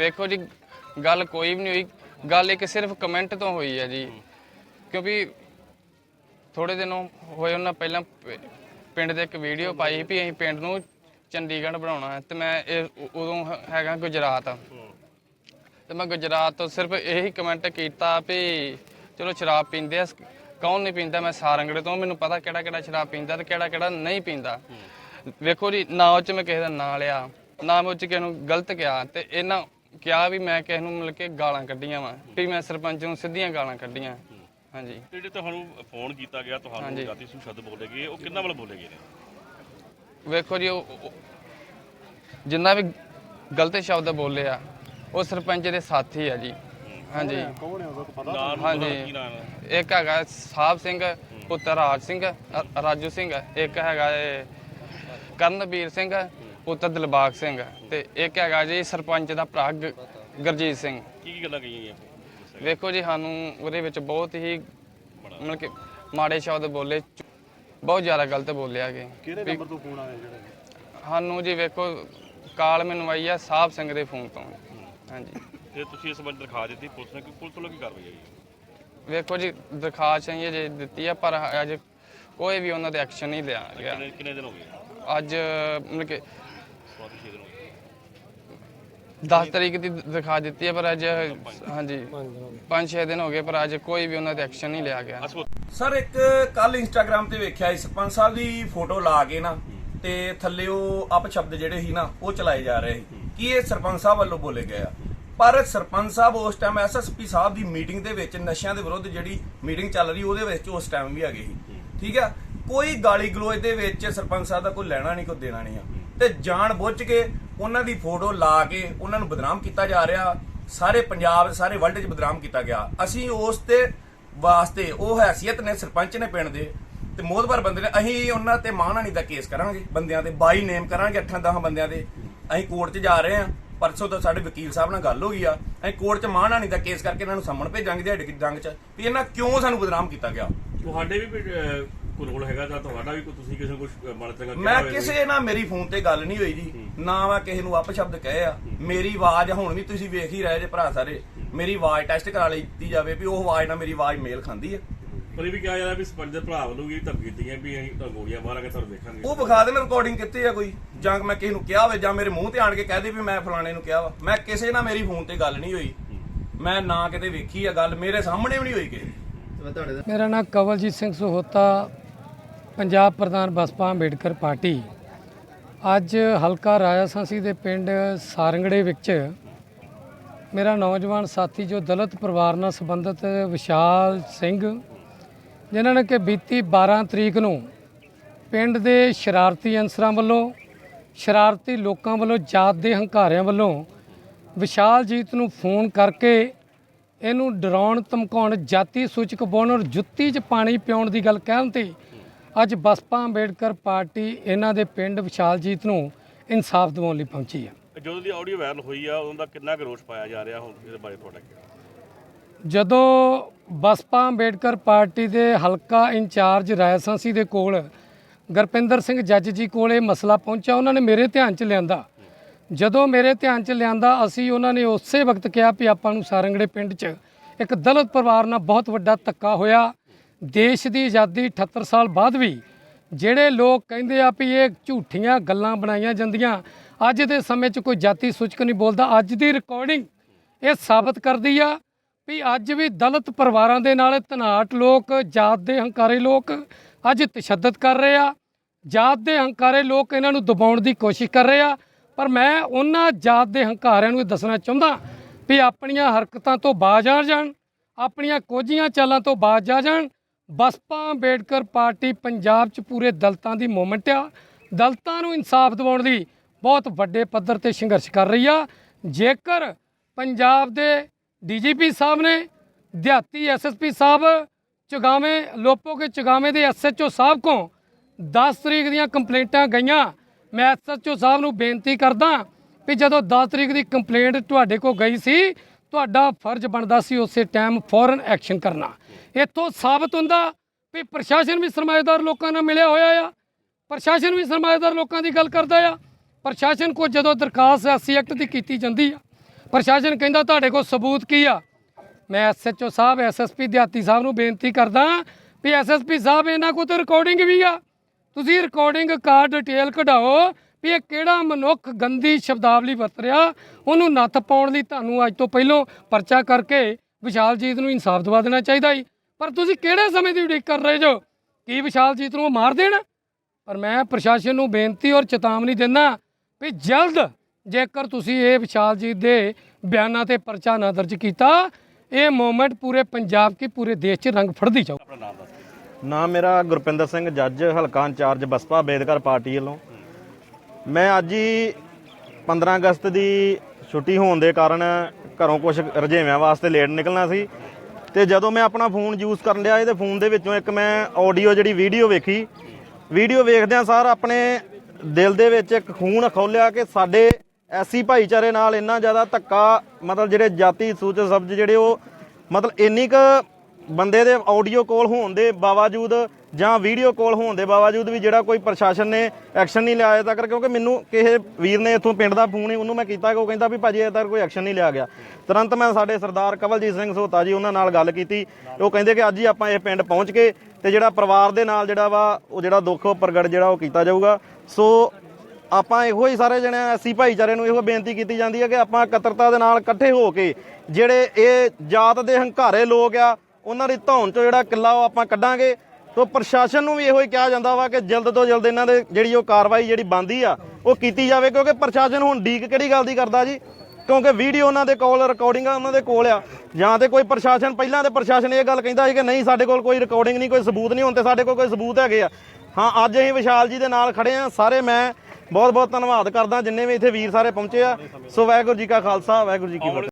ਵੇਖੋ ਜੀ, ਗੱਲ ਕੋਈ ਵੀ ਨਹੀਂ ਹੋਈ। ਗੱਲ ਇੱਕ ਸਿਰਫ ਕਮੈਂਟ ਤੋਂ ਹੋਈ ਹੈ ਜੀ। ਕਿਉਂਕਿ ਥੋੜੇ ਦਿਨੋਂ ਹੋਏ, ਉਹਨਾਂ ਪਹਿਲਾਂ ਪ- ਪਿੰਡ ਦੇ ਇੱਕ ਵੀਡੀਓ ਪਾਈ ਵੀ ਅਸੀਂ ਪਿੰਡ ਨੂੰ ਚੰਡੀਗੜ੍ਹ ਬਣਾਉਣਾ ਹੈ। ਤੇ ਮੈਂ ਇਹ ਉ- ਉਦੋਂ ਹ- ਹੈਗਾ ਗੁਜਰਾਤ। ਤੇ ਮੈਂ ਗੁਜਰਾਤ ਤੋਂ ਸਿਰਫ ਇਹੀ ਕਮੈਂਟ ਕੀਤਾ ਵੀ ਚਲੋ ਸ਼ਰਾਬ ਪੀਂਦੇ ਆ, ਕੌਣ ਨਹੀਂ ਪੀਂਦਾ? ਮੈਂ ਸਾਰੰਗੜੇ ਤੋਂ, ਮੈਨੂੰ ਪਤਾ ਕਿਹੜਾ ਕਿਹੜਾ ਸ਼ਰਾਬ ਪੀਂਦਾ ਤੇ ਕਿਹੜਾ ਕਿਹੜਾ ਨਹੀਂ ਪੀਂਦਾ। ਵੇਖੋ ਜੀ, ਨਾ ਉਹ ਚ ਮੈਂ ਕਿਸੇ ਦਾ ਨਾਂ ਲਿਆ, ਨਾ ਮੈਂ ਉਹ ਚ ਕਿਸੇ ਨੂੰ ਗਲਤ ਕਿਹਾ। ਤੇ ਇਹਨਾਂ ਕਿਹਾ ਵੀ ਮੈਂ ਕਿਸੇ ਨੂੰ ਮਿਲ ਕੇ ਗਾਲਾਂ ਕੱਢੀਆਂ ਵਾ। ਵੀ ਮੈਂ ਸਰਪੰਚ ਨੂੰ ਸਿੱਧੀਆਂ ਗਾਲਾਂ ਕੱਢੀਆਂ। ਹਾਂਜੀ। ਤੇ ਜਿਹੜੇ ਤੁਹਾਨੂੰ ਫੋਨ ਕੀਤਾ ਗਿਆ ਤੁਹਾਨੂੰ ਹਾਂਜੀ। ਜਾਤੀ ਸੂ ਸ਼ਬਦ ਬੋਲੇ ਗਏ ਉਹ ਕਿੰਨਾ ਵੱਲ ਬੋਲੇ ਗਏ ਨੇ? ਵੇਖੋ ਜੀ ਉਹ ਉਹ- ਜਿੰਨਾ ਵੀ ਗਲਤ ਸ਼ਬਦ ਬੋਲੇ ਆ ਉਹ ਸਰਪੰਚ ਦੇ ਸਾਥੀ ਆ ਜੀ। ਹਾਂਜੀ। ਨਾਂ ਨੂੰ ਹਾਂਜੀ। ਪਤਾ ਕੀ ਨਾਂ ਹੈ ਇੱਕ ਹੈਗਾ ਸਾਹਿਬ ਸਿੰਘ ਪੁੱਤਰ ਰਾਜ ਸਿੰਘ ਅ- ਰਾਜੂ ਸਿੰਘ ਇੱਕ ਹੈਗਾ ਏ ਕਰਨਵੀਰ ਸਿੰਘ ਪੁੱਤਰ ਦਿਲਬਾਗ ਸਿੰਘ ਤੇ ਇੱਕ ਹੈਗਾ ਜੀ ਸਰਪੰਚ ਦਾ ਭਰਾ ਗ- ਗੁਰਜੀਤ ਸਿੰਘ। ਕੀ ਕੀ ਗੱਲਾਂ ਕਹੀਆਂ ਗਈਆਂ? ਵੇਖੋ ਜੀ ਸਾਨੂੰ ਉਹਦੇ ਵਿੱਚ ਬਹੁਤ ਹੀ ਮਤਲਬ ਕਿ ਮਾੜੇ ਸ਼ਬਦ ਬੋਲੇ ਬਹੁਤ ਜ਼ਿਆਦਾ ਗਲਤ ਬੋਲਿਆ ਗਏ ਕਿਹੜੇ ਨੰਬਰ ਤੋਂ ਫੋਨ ਆਇਆ ਜਿਹੜਾ ਸਾਨੂੰ ਜੀ ਵੇਖੋ ਕਾਲ ਮੈਨੂੰ ਆਈ ਆ ਸਾਹਿਬ ਸਿੰਘ ਦੇ ਫੋਨ ਤੋਂ। ਹਾਂਜੀ। ਤੇ ਤੁਸੀਂ ਇਸ ਸੰਬੰਧ ਦਰਖਾਸਤ ਦਿੱਤੀ ਪੁਲਿਸ ਨੇ ਕਿ ਪੁਲਿਸ ਵੱਲੋਂ ਕੀ ਕਾਰਵਾਈ ਹੋਈ ਵੇਖੋ ਜੀ ਦਰਖਾਸਤ ਅਸੀਂ ਜੇ ਦਿੱਤੀ ਆ ਪਰ ਅਜੇ ਕੋਈ ਵੀ ਉਹਨਾਂ ਤੇ ਐਕਸ਼ਨ ਨਹੀਂ ਲਿਆ ਗਿਆ। ਕਿੰਨੇ ਕਿੰਨੇ ਦਿਨ ਹੋ ਗਏ? ਅੱਜ ਮਤਲਬ ਕਿ ਸਵਾਦੀ ਛੇ 10 ਤਰੀਕ ਦੀ ਦਰਖਾਸਤ ਦਿੱਤੀ ਹੈ, ਪਰ ਅੱਜ ਹਾਂਜੀ। 5-6 ਦਿਨ ਹੋ ਗਏ, ਪਰ ਅੱਜ ਕੋਈ ਵੀ ਉਹਨਾਂ ਤੇ ਐਕਸ਼ਨ ਨਹੀਂ ਲਿਆ ਗਿਆ। ਸਰ, ਇੱਕ ਕੱਲ ਇੰਸਟਾਗ੍ਰam ਤੇ ਵੇਖਿਆ ਸੀ, ਸਰਪੰਚ ਸਾਹਿਬ ਦੀ ਫੋਟੋ ਲਾ ਕੇ ਨਾ, ਤੇ ਥੱਲੇ ਉਹ ਅਪ ਸ਼ਬਦ ਜਿਹੜੇ ਸੀ ਨਾ, ਉਹ ਚਲਾਏ ਜਾ ਰਹੇ ਸੀ। ਕੀ ਇਹ ਸਰਪੰਚ ਸਾਹਿਬ ਵੱਲੋਂ ਬੋਲੇ ਗਏ ਆ? ਪਰ ਸਰਪੰਚ ਸਾਹਿਬ ਉਸ ਟਾਈਮ ਐਸਐਸਪੀ ਸਾਹਿਬ ਦੀ ਮੀਟਿੰਗ ਦੇ ਵਿੱਚ, ਨਸ਼ਿਆਂ ਦੇ ਵਿਰੁੱਧ ਜਿਹੜੀ ਮੀਟਿੰਗ ਚੱਲ ਰਹੀ, ਉਹਦੇ ਵਿੱਚ ਉਸ ਟਾਈਮ ਵੀ ਆ ਗਏ ਸੀ। ਠੀਕ ਆ? ਕੋਈ ਗਾਲੀ ਗਲੋਚ ਦੇ ਵਿੱਚ ਸਰਪੰਚ ਸਾਹਿਬ ਦਾ ਕੋਈ ਲੈਣਾ ਨਹੀਂ, ਕੋਈ ਦੇਣਾ ਨਹੀਂ ਆ। ਤੇ ਜਾਣ ਬੁੱਝ ਕੇ ਉਹਨਾਂ ਦੀ ਫੋਟੋ ਲਾ ਕੇ ਉਹਨਾਂ ਨੂੰ ਬਦਨਾਮ ਕੀਤਾ ਜਾ ਰਿਹਾ। ਸਾਰੇ ਪੰਜਾਬ, ਸਾਰੇ ਵਰਲਡ 'ਚ ਬਦਨਾਮ ਕੀਤਾ ਗਿਆ। ਅਸੀਂ ਉਸ ਤੇ ਵਾਸਤੇ ਉਹ ਹੈਸੀਅਤ ਨੇ, ਸਰਪੰਚ ਨੇ ਪਿੰਡ ਦੇ ਤੇ ਮੋਹਦਵਾਰ ਬੰਦੇ ਨੇ, ਅਸੀਂ ਉਹਨਾਂ ਤੇ ਮਾਨਹਾਨੀ ਦਾ ਕੇਸ ਕਰਾਂਗੇ। ਬੰਦਿਆਂ ਤੇ 22 ਨੇਮ ਕਰਾਂਗੇ 8-10 ਬੰਦਿਆਂ ਦੇ। ਅਸੀਂ ਕੋਰਟ 'ਚ ਜਾ ਰਹੇ ਹਾਂ। ਪਰਸੋਂ ਤੋਂ ਸਾਡੇ ਵਕੀਲ ਸਾਹਿਬ ਨਾਲ ਗੱਲ ਹੋ ਗਈ ਆ। ਅਸੀਂ ਕੋਰਟ 'ਚ ਮਾਨਹਾਨੀ ਦਾ ਕੇਸ ਕਰਕੇ ਇਹਨਾਂ ਨੂੰ ਸੰਮਣ ਭੇਜਾਂਗੇ ਦਿਹਾੜੀ ਜੰਗ 'ਚ। ਵੀ ਇਹਨਾਂ ਕਿਉਂ ਸਾਨੂੰ ਬਦਨਾਮ ਕੀਤਾ ਗਿਆ? ਤੁਹਾਡੇ ਵੀ ਕੋਈ, ਰੋਲ ਹੈਗਾ ਤਾਂ ਤੁਹਾਡਾ ਵੀ ਕੋਈ ਤੁਸੀਂ ਕਿਸੇ ਨੂੰ ਕੁਝ ਮਾੜਾ ਚੰਗਾ ਕਿਹਾ ਮੈਂ ਕਿਸੇ ਨਾਲ ਮੇਰੀ ਫੋਨ ਤੇ ਗੱਲ ਨਹੀਂ ਹੋਈ ਜੀ। ਨਾ ਮੈਂ ਕਿਸੇ ਨੂੰ ਅਪਸ਼ਬਦ ਕਹੇ ਆ। ਮੇਰੀ ਆਵਾਜ਼ ਹੁਣ ਵੀ ਤੁਸੀਂ ਵੇਖ ਹੀ ਰਹੇ ਜੇ ਭਰਾ ਸਾਰੇ। ਮੇਰੀ ਆਵਾਜ਼ ਟੈਸਟ ਕਰਾ ਲਈ ਜਾਵੇ ਵੀ ਉਹ ਆਵਾਜ਼ ਨਾਲ ਮੇਰੀ ਆਵਾਜ਼ ਮੇਲ ਖਾਂਦੀ ਹੈ ਪਰ ਇਹ ਵੀ ਕਿਹਾ ਜਾਂਦਾ ਵੀ ਸਰਪੰਚ ਦੇ ਭਰਾ ਵੱਲੋਂ ਵੀ ਧਮਕੀ ਦਿੱਤੀਆਂ ਵੀ ਅਸੀਂ ਤਾਂ ਗੋਲੀਆਂ ਮਾਰਾਂਗੇ ਤੁਹਾਨੂੰ ਦੇਖਾਂਗੇ। ਉਹ ਵਿਖਾ ਦੇਣ ਰਿਕਾਰਡਿੰਗ ਕਿੱਥੇ ਆ ਕੋਈ? ਜਾਂ ਮੈਂ ਕਿਸੇ ਨੂੰ ਕਿਹਾ ਹੋਵੇ ਜਾਂ ਮੇਰੇ ਮੂੰਹ ਤੇ ਆਣ ਕੇ ਕਹਿ ਦੇ ਵੀ ਮੈਂ ਫਲਾਣੇ ਨੂੰ ਕਿਹਾ ਵਾ। ਮੈਂ ਕਿਸੇ ਨਾਲ ਮੇਰੀ ਫੋਨ ਤੇ ਗੱਲ ਨਹੀਂ ਹੋਈ। ਮੈਂ ਨਾ ਕਿਤੇ ਵੇਖੀ ਆ ਗੱਲ ਮੇਰੇ ਸਾਹਮਣੇ ਵੀ ਨਹੀਂ ਹੋਈ ਕਿਸੇ ਮੇਰਾ ਨਾਮ ਕਵਲਜੀਤ ਸਿੰਘ ਸੋਹਤਾ ਪੰਜਾਬ ਪ੍ਰਧਾਨ ਬਸਪਾ ਅੰਬੇਡਕਰ ਪਾਰਟੀ। ਅੱਜ ਹਲਕਾ ਰਾਜਾਸਾਂਸੀ ਦੇ ਪਿੰਡ ਸਾਰੰਗੜੇ ਵਿੱਚ ਮੇਰਾ ਨੌਜਵਾਨ ਸਾਥੀ ਜੋ ਦਲਿਤ ਪਰਿਵਾਰ ਨਾਲ ਸੰਬੰਧਿਤ ਵਿਸ਼ਾਲ ਸਿੰਘ, ਜਿਨ੍ਹਾਂ ਨੇ ਕਿ ਬੀਤੀ 12 ਤਰੀਕ ਨੂੰ ਪਿੰਡ ਦੇ ਸ਼ਰਾਰਤੀ ਅਨਸਰਾਂ ਵੱਲੋਂ, ਸ਼ਰਾਰਤੀ ਲੋਕਾਂ ਵੱਲੋਂ, ਜਾਤ ਦੇ ਹੰਕਾਰਿਆਂ ਵੱਲੋਂ ਵਿਸ਼ਾਲਜੀਤ ਨੂੰ ਫੋਨ ਕਰਕੇ ਇਹਨੂੰ ਡਰਾਉਣ, ਧਮਕਾਉਣ, ਜਾਤੀ ਸੂਚਕ ਬੋਲਣ ਔਰ ਜੁੱਤੀ 'ਚ ਪਾਣੀ ਪਿਉਣ ਦੀ ਗੱਲ ਕਹਿਣ ਤੇ ਅੱਜ ਬਸਪਾ ਅੰਬੇਡਕਰ ਪਾਰਟੀ ਇਹਨਾਂ ਦੇ ਪਿੰਡ ਵਿਸ਼ਾਲਜੀਤ ਨੂੰ ਇਨਸਾਫ ਦਿਵਾਉਣ ਲਈ ਪਹੁੰਚੀ ਹੈ। ਜਦੋਂ ਦੀ ਆਡੀਓ ਵਾਇਰਲ ਹੋਈ ਆ ਉਦੋਂ ਦਾ ਕਿੰਨਾ ਕੁ ਰੋਸ ਪਾਇਆ ਜਾ ਰਿਹਾ ਹੁਣ ਇਹਦੇ ਬਾਰੇ ਤੁਹਾਡਾ ਕੀ? ਜਦੋਂ ਬਸਪਾ ਅੰਬੇਡਕਰ ਪਾਰਟੀ ਦੇ ਹਲਕਾ ਇੰਚਾਰਜ ਰਾਇਸਾਂਸੀ ਦੇ ਕੋਲ ਗੁਰਪਿੰਦਰ ਸਿੰਘ ਜੱਜ ਜੀ ਕੋਲ ਇਹ ਮਸਲਾ ਪਹੁੰਚਿਆ ਉਹਨਾਂ ਨੇ ਮੇਰੇ ਧਿਆਨ 'ਚ ਲਿਆਂਦਾ। ਜਦੋਂ ਮੇਰੇ ਧਿਆਨ 'ਚ ਲਿਆਂਦਾ ਅਸੀਂ ਉਹਨਾਂ ਨੇ ਉਸੇ ਵਕਤ ਕਿਹਾ ਵੀ ਆਪਾਂ ਨੂੰ ਸਾਰੰਗੜੇ ਪਿੰਡ 'ਚ ਇੱਕ ਦਲਿਤ ਪਰਿਵਾਰ ਨਾਲ ਬਹੁਤ ਵੱਡਾ ਧੱਕਾ ਹੋਇਆ। ਦੇਸ਼ ਦੀ ਆਜ਼ਾਦੀ 78 ਸਾਲ ਬਾਅਦ ਵੀ ਜਿਹੜੇ ਲੋਕ ਕਹਿੰਦੇ ਆ ਵੀ ਇਹ ਝੂਠੀਆਂ ਗੱਲਾਂ ਬਣਾਈਆਂ ਜਾਂਦੀਆਂ, ਅੱਜ ਦੇ ਸਮੇਂ 'ਚ ਕੋਈ ਜਾਤੀ ਸੂਚਕ ਨਹੀਂ ਬੋਲਦਾ, ਅੱਜ ਦੀ ਰਿਕਾਰਡਿੰਗ ਇਹ ਸਾਬਤ ਕਰਦੀ ਆ ਵੀ ਅੱਜ ਵੀ ਦਲਿਤ ਪਰਿਵਾਰਾਂ ਦੇ ਨਾਲ ਤਨਾਟ ਲੋਕ, ਜਾਤ ਦੇ ਹੰਕਾਰੇ ਲੋਕ ਅੱਜ ਤਸ਼ੱਦਦ ਕਰ ਰਹੇ ਆ। ਜਾਤ ਦੇ ਹੰਕਾਰੇ ਲੋਕ ਇਹਨਾਂ ਨੂੰ ਦਬਾਉਣ ਦੀ ਕੋਸ਼ਿਸ਼ ਕਰ ਰਹੇ ਆ। ਪਰ ਮੈਂ ਉਹਨਾਂ ਜਾਤ ਦੇ ਹੰਕਾਰਿਆਂ ਨੂੰ ਇਹ ਦੱਸਣਾ ਚਾਹੁੰਦਾ ਵੀ ਆਪਣੀਆਂ ਹਰਕਤਾਂ ਤੋਂ ਬਾਜ਼ ਆ ਜਾਣ, ਆਪਣੀਆਂ ਕੋਝੀਆਂ ਚਾਲਾਂ ਤੋਂ ਬਾਜ਼ ਆ ਜਾਣ ਬਸਪਾ ਅੰਬੇਡਕਰ ਪਾਰਟੀ ਪੰਜਾਬ 'ਚ ਪੂਰੇ ਦਲਤਾਂ ਦੀ ਮੂਵਮੈਂਟ ਆ। ਦਲਤਾਂ ਨੂੰ ਇਨਸਾਫ ਦਿਵਾਉਣ ਲਈ ਬਹੁਤ ਵੱਡੇ ਪੱਧਰ ਤੇ ਸੰਘਰਸ਼ ਕਰ ਰਹੀ ਆ। ਜੇਕਰ ਪੰਜਾਬ ਦੇ ਡੀਜੀਪੀ ਸਾਹਿਬ ਨੇ, ਦਿਹਾਤੀ ਐਸਐਸਪੀ ਸਾਹਿਬ, ਚੁਗਾਵੇਂ, ਲੋਪੋ ਕੇ ਚੁਗਾਵੇਂ ਦੇ ਐਸਐਚਓ ਸਾਹਿਬ ਕੋ 10 ਤਰੀਕ ਦੀਆਂ ਕੰਪਲੇਂਟਾਂ ਗਈਆਂ, ਮੈਂ ਐਸਐਚਓ ਸਾਹਿਬ ਨੂੰ ਬੇਨਤੀ ਕਰਦਾ ਵੀ ਜਦੋਂ 10 ਤਰੀਕ ਦੀ ਕੰਪਲੇਂਟ ਤੁਹਾਡੇ ਕੋ ਗਈ ਸੀ ਤੁਹਾਡਾ ਫਰਜ਼ ਬਣਦਾ ਸੀ ਉਸੇ ਟਾਈਮ ਫੌਰਨ ਐਕਸ਼ਨ ਕਰਨਾ। ਇੱਥੋਂ ਸਾਬਤ ਹੁੰਦਾ ਵੀ ਪ੍ਰਸ਼ਾਸਨ ਵੀ ਸਰਮਾਏਦਾਰ ਲੋਕਾਂ ਨਾਲ ਮਿਲਿਆ ਹੋਇਆ ਆ, ਪ੍ਰਸ਼ਾਸਨ ਵੀ ਸਰਮਾਏਦਾਰ ਲੋਕਾਂ ਦੀ ਗੱਲ ਕਰਦਾ ਆ। ਪ੍ਰਸ਼ਾਸਨ ਕੋ ਜਦੋਂ ਦਰਖਾਸਤ ਐਸਸੀ ਐਕਟ ਦੀ ਕੀਤੀ ਜਾਂਦੀ ਆ, ਪ੍ਰਸ਼ਾਸਨ ਕਹਿੰਦਾ ਤੁਹਾਡੇ ਕੋਲ ਸਬੂਤ ਕੀ ਆ? ਮੈਂ ਐਸਐਚਓ ਸਾਹਿਬ ਐਸਐਸਪੀ ਦਿਹਾਤੀ ਸਾਹਿਬ ਨੂੰ ਬੇਨਤੀ ਕਰਦਾ ਵੀ ਐਸਐਸਪੀ ਸਾਹਿਬ ਇਹਨਾਂ ਕੋਲ ਤਾਂ ਰਿਕਾਰਡਿੰਗ ਵੀ ਆ। ਤੁਸੀਂ ਰਿਕਾਰਡਿੰਗ ਕਾਰ ਡਿਟੇਲ ਕਢਾਓ ਵੀ ਇਹ ਕਿਹੜਾ ਮਨੁੱਖ ਗੰਦੀ ਸ਼ਬਦਾਵਲੀ ਵਰਤ ਰਿਹਾ? ਉਹਨੂੰ ਨੱਥ ਪਾਉਣ ਲਈ ਤੁਹਾਨੂੰ ਅੱਜ ਤੋਂ ਪਹਿਲਾਂ ਪਰਚਾ ਕਰਕੇ ਵਿਸ਼ਾਲਜੀਤ ਨੂੰ ਇਨਸਾਫ ਦਿਵਾ ਦੇਣਾ ਚਾਹੀਦਾ ਸੀ ਪਰ ਤੁਸੀਂ ਕਿਹੜੇ ਸਮੇਂ ਦੀ ਉਡੀਕ ਕਰ ਰਹੇ ਜੋ? ਕੀ ਵਿਸ਼ਾਲਜੀਤ ਨੂੰ ਉਹ ਮਾਰ ਦੇਣ? ਪਰ ਮੈਂ ਪ੍ਰਸ਼ਾਸਨ ਨੂੰ ਬੇਨਤੀ ਔਰ ਚੇਤਾਵਨੀ ਦਿੰਦਾ ਵੀ ਜਲਦ ਜੇਕਰ ਤੁਸੀਂ ਇਹ ਵਿਸ਼ਾਲਜੀਤ ਦੇ ਬਿਆਨਾਂ ਤੇ ਪਰਚਾ ਨਾ ਦਰਜ ਕੀਤਾ ਇਹ ਮੂਵਮੈਂਟ ਪੂਰੇ ਪੰਜਾਬ ਕੀ ਪੂਰੇ ਦੇਸ਼ 'ਚ ਰੰਗ ਫੜਦੀ ਜਾਊ। ਨਾਮ ਮੇਰਾ ਗੁਰਪਿੰਦਰ ਸਿੰਘ ਜੱਜ ਹਲਕਾ ਇੰਚਾਰਜ ਬਸਪਾ ਬੇਦਕਰ ਪਾਰਟੀ ਵੱਲੋਂ। ਮੈਂ ਅੱਜ ਹੀ 15 ਅਗਸਤ ਦੀ ਛੁੱਟੀ ਹੋਣ ਦੇ ਕਾਰਨ ਘਰੋਂ ਕੁਝ ਰਜੇਵਿਆਂ ਵਾਸਤੇ ਲੇਟ ਨਿਕਲਣਾ ਸੀ ਤੇ ਜਦੋਂ ਮੈਂ ਆਪਣਾ ਫੋਨ ਯੂਜ਼ ਕਰਨ ਲਿਆ ਇਹਦੇ ਫੋਨ ਦੇ ਵਿੱਚੋਂ ਇੱਕ ਮੈਂ ਆਡੀਓ ਜਿਹੜੀ ਵੀਡੀਓ ਵੇਖੀ ਵੀਡੀਓ ਵੇਖਦਿਆਂ ਸਾਰ ਆਪਣੇ ਦਿਲ ਦੇ ਵਿੱਚ ਇੱਕ ਖੂਨ ਖੋਲਿਆ ਕਿ ਸਾਡੇ ਐਸੀ ਭਾਈਚਾਰੇ ਨਾਲ ਇੰਨਾ ਜ਼ਿਆਦਾ ਧੱਕਾ, ਮਤਲਬ ਜਿਹੜੇ ਜਾਤੀ ਸੂਚਕ ਸ਼ਬਦ ਜਿਹੜੇ ਉਹ, ਮਤਲਬ ਇੰਨੀ ਕ ਬੰਦੇ ਦੇ ਆਡੀਓ ਕਾਲ ਹੋਣ ਦੇ ਬਾਵਜੂਦ ਜਾਂ ਵੀਡੀਓ ਕਾਲ ਹੋਣ ਦੇ ਬਾਵਜੂਦ ਵੀ ਜਿਹੜਾ ਕੋਈ ਪ੍ਰਸ਼ਾਸਨ ਨੇ ਐਕਸ਼ਨ ਨਹੀਂ ਲਿਆ ਅਜੇ ਤੱਕ, ਕਿਉਂਕਿ ਮੈਨੂੰ ਕਿਸੇ ਵੀਰ ਨੇ ਇੱਥੋਂ ਪਿੰਡ ਦਾ ਫੋਨ ਹੀ ਉਹਨੂੰ ਮੈਂ ਕੀਤਾ ਕਿ ਉਹ ਕਹਿੰਦਾ ਵੀ ਭਾਜੀ ਅਜੇ ਤੱਕ ਕੋਈ ਐਕਸ਼ਨ ਨਹੀਂ ਲਿਆ ਗਿਆ। ਤੁਰੰਤ ਮੈਂ ਸਾਡੇ ਸਰਦਾਰ ਕਵਲਜੀਤ ਸਿੰਘ ਸੋਤਾ ਜੀ, ਉਹਨਾਂ ਨਾਲ ਗੱਲ ਕੀਤੀ। ਉਹ ਕਹਿੰਦੇ ਕਿ ਅੱਜ ਹੀ ਆਪਾਂ ਇਹ ਪਿੰਡ ਪਹੁੰਚ ਕੇ ਤੇ ਜਿਹੜਾ ਪਰਿਵਾਰ ਦੇ ਨਾਲ ਜਿਹੜਾ ਵਾ, ਉਹ ਜਿਹੜਾ ਦੁੱਖ ਪ੍ਰਗਟ ਜਿਹੜਾ ਉਹ ਕੀਤਾ ਜਾਊਗਾ। ਸੋ ਆਪਾਂ ਇਹੋ ਹੀ ਸਾਰੇ ਜਣੇ ਐਸੀ ਭਾਈਚਾਰੇ ਨੂੰ ਇਹੋ ਬੇਨਤੀ ਕੀਤੀ ਜਾਂਦੀ ਹੈ ਕਿ ਆਪਾਂ ਇਕੱਤਰਤਾ ਦੇ ਨਾਲ ਇਕੱਠੇ ਹੋ ਕੇ ਜਿਹੜੇ ਇਹ ਜਾਤ ਦੇ ਹੰਕਾਰੇ ਲੋਕ ਆ ਉਹਨਾਂ ਦੀ ਧੌਣ ਚੋਂ ਜਿਹੜਾ ਕਿੱਲਾ ਉਹ ਆਪਾਂ ਕੱਢਾਂਗੇ। ਸੋ ਪ੍ਰਸ਼ਾਸਨ ਨੂੰ ਵੀ ਇਹੋ ਹੀ ਕਿਹਾ ਜਾਂਦਾ ਵਾ ਕਿ ਜਲਦ ਤੋਂ ਜਲਦ ਇਹਨਾਂ ਦੇ ਜਿਹੜੀ ਉਹ ਕਾਰਵਾਈ ਜਿਹੜੀ ਬੰਦੀ ਆ, ਉਹ ਕੀਤੀ ਜਾਵੇ, ਕਿਉਂਕਿ ਪ੍ਰਸ਼ਾਸਨ ਹੁਣ ਡੀਕ ਕਿਹੜੀ ਗੱਲ ਦੀ ਕਰਦਾ ਜੀ? ਕਿਉਂਕਿ ਵੀਡੀਓ ਉਹਨਾਂ ਦੇ ਕੋਲ ਰਿਕਾਰਡਿੰਗ ਆ ਉਹਨਾਂ ਦੇ ਕੋਲ ਆ। ਜਾਂ ਤੇ ਕੋਈ ਪ੍ਰਸ਼ਾਸਨ, ਪਹਿਲਾਂ ਤੇ ਪ੍ਰਸ਼ਾਸਨ ਇਹ ਗੱਲ ਕਹਿੰਦਾ ਸੀ ਕਿ ਨਹੀਂ, ਸਾਡੇ ਕੋਲ ਕੋਈ ਰਿਕਾਰਡਿੰਗ ਨਹੀਂ, ਕੋਈ ਸਬੂਤ ਨਹੀਂ, ਹੁਣ ਤੇ ਸਾਡੇ ਕੋਲ ਕੋਈ ਸਬੂਤ ਹੈਗੇ ਆ। ਹਾਂ, ਅੱਜ ਅਸੀਂ ਵਿਸ਼ਾਲ ਜੀ ਦੇ ਨਾਲ ਖੜੇ ਆ। ਸਾਰੇ ਮੈਂ ਬਹੁਤ ਬਹੁਤ ਧੰਨਵਾਦ ਕਰਦਾ ਜਿੰਨੇ ਵੀ ਇੱਥੇ ਵੀਰ ਸਾਰੇ ਪਹੁੰਚੇ ਆ। ਸੋ ਵਾਹਿਗੁਰੂ ਜੀ ਕਾ ਖਾਲਸਾ, ਵਾਹਿਗੁਰੂ ਜੀ ਕੀ ਫਤਿਹ।